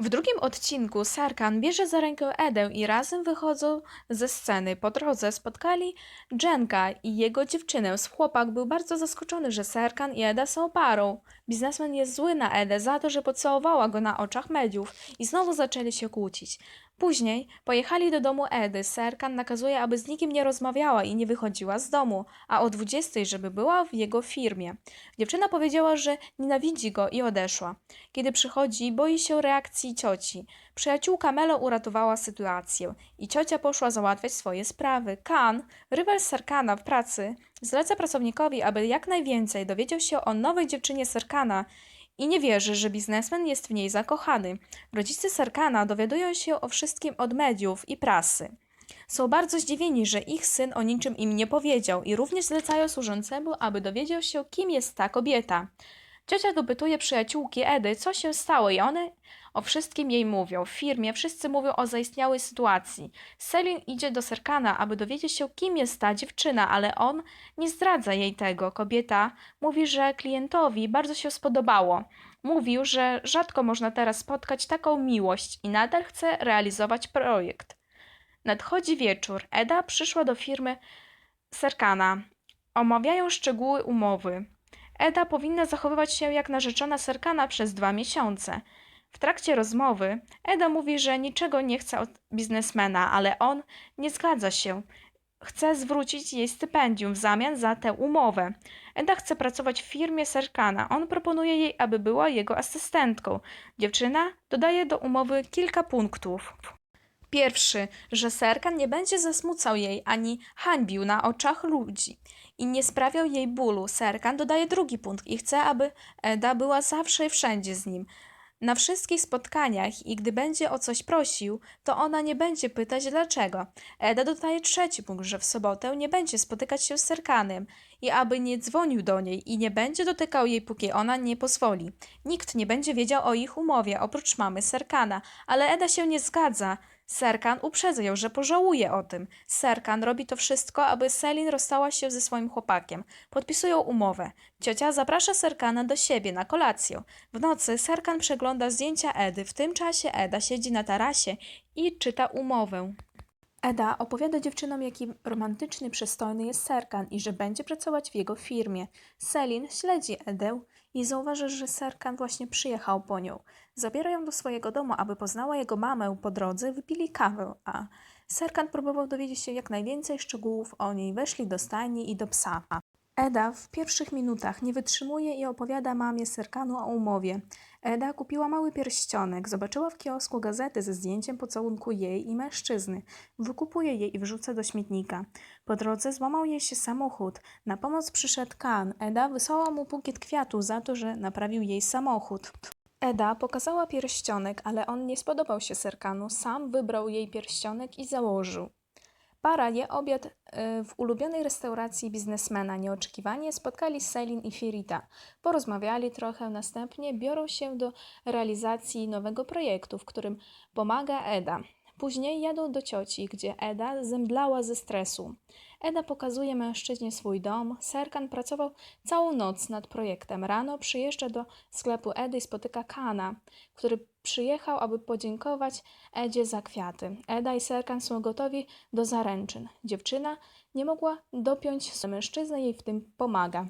W drugim odcinku Sarkan bierze za rękę Edę i razem wychodzą ze sceny. Po drodze spotkali Jenka i jego dziewczynę. Chłopak był bardzo zaskoczony, że Serkan i Eda są parą. Biznesmen jest zły na Edę za to, że pocałowała go na oczach mediów i znowu zaczęli się kłócić. Później pojechali do domu Edy. Serkan nakazuje, aby z nikim nie rozmawiała i nie wychodziła z domu, a o 20, żeby była w jego firmie. Dziewczyna powiedziała, że nienawidzi go i odeszła. Kiedy przychodzi, boi się reakcji cioci. Przyjaciółka Melo uratowała sytuację i ciocia poszła załatwiać swoje sprawy. Kan, rywal Serkana w pracy, zleca pracownikowi, aby jak najwięcej dowiedział się o nowej dziewczynie Serkana i nie wierzy, że biznesmen jest w niej zakochany. Rodzice Serkana dowiadują się o wszystkim od mediów i prasy. Są bardzo zdziwieni, że ich syn o niczym im nie powiedział i również zlecają służącemu, aby dowiedział się, kim jest ta kobieta. Ciocia dopytuje przyjaciółki Edy, co się stało i one o wszystkim jej mówią. W firmie wszyscy mówią o zaistniałej sytuacji. Selin idzie do Serkana, aby dowiedzieć się, kim jest ta dziewczyna, ale on nie zdradza jej tego. Kobieta mówi, że klientowi bardzo się spodobało. Mówił, że rzadko można teraz spotkać taką miłość i nadal chce realizować projekt. Nadchodzi wieczór. Eda przyszła do firmy Serkana. Omawiają szczegóły umowy. Eda powinna zachowywać się jak narzeczona Serkana przez dwa miesiące. W trakcie rozmowy Eda mówi, że niczego nie chce od biznesmena, ale on nie zgadza się. Chce zwrócić jej stypendium w zamian za tę umowę. Eda chce pracować w firmie Serkana. On proponuje jej, aby była jego asystentką. Dziewczyna dodaje do umowy kilka punktów. Pierwszy, że Serkan nie będzie zasmucał jej ani hańbił na oczach ludzi i nie sprawiał jej bólu. Serkan dodaje drugi punkt i chce, aby Eda była zawsze i wszędzie z nim. Na wszystkich spotkaniach i gdy będzie o coś prosił, to ona nie będzie pytać dlaczego. Eda dodaje trzeci punkt, że w sobotę nie będzie spotykać się z Serkanem i aby nie dzwonił do niej i nie będzie dotykał jej, póki ona nie pozwoli. Nikt nie będzie wiedział o ich umowie, oprócz mamy Serkana, ale Eda się nie zgadza. Serkan uprzedza ją, że pożałuje o tym. Serkan robi to wszystko, aby Selin rozstała się ze swoim chłopakiem. Podpisują umowę. Ciocia zaprasza Serkana do siebie na kolację. W nocy Serkan przegląda zdjęcia Edy. W tym czasie Eda siedzi na tarasie i czyta umowę. Eda opowiada dziewczynom, jaki romantyczny, przystojny jest Serkan i że będzie pracować w jego firmie. Selin śledzi Edę i zauważy, że Serkan właśnie przyjechał po nią. Zabiera ją do swojego domu, aby poznała jego mamę. Po drodze wypili kawę, a Serkan próbował dowiedzieć się jak najwięcej szczegółów o niej. Weszli do stajni i do psa. Eda w pierwszych minutach nie wytrzymuje i opowiada mamie Serkanu o umowie. Eda kupiła mały pierścionek, zobaczyła w kiosku gazetę ze zdjęciem pocałunku jej i mężczyzny. Wykupuje je i wrzuca do śmietnika. Po drodze złamał jej się samochód. Na pomoc przyszedł Kan. Eda wysłała mu bukiet kwiatów za to, że naprawił jej samochód. Eda pokazała pierścionek, ale on nie spodobał się Serkanu. Sam wybrał jej pierścionek i założył. Para je obiad y, w ulubionej restauracji biznesmena. Nieoczekiwanie spotkali Selin i Firita. Porozmawiali trochę, następnie biorą się do realizacji nowego projektu, w którym pomaga Eda. Później jadą do cioci, gdzie Eda zemdlała ze stresu. Eda pokazuje mężczyźnie swój dom. Serkan pracował całą noc nad projektem. Rano przyjeżdża do sklepu Edy i spotyka Kana, który przyjechał, aby podziękować Edzie za kwiaty. Eda i Serkan są gotowi do zaręczyn. Dziewczyna nie mogła dopiąć mężczyzny, jej w tym pomaga.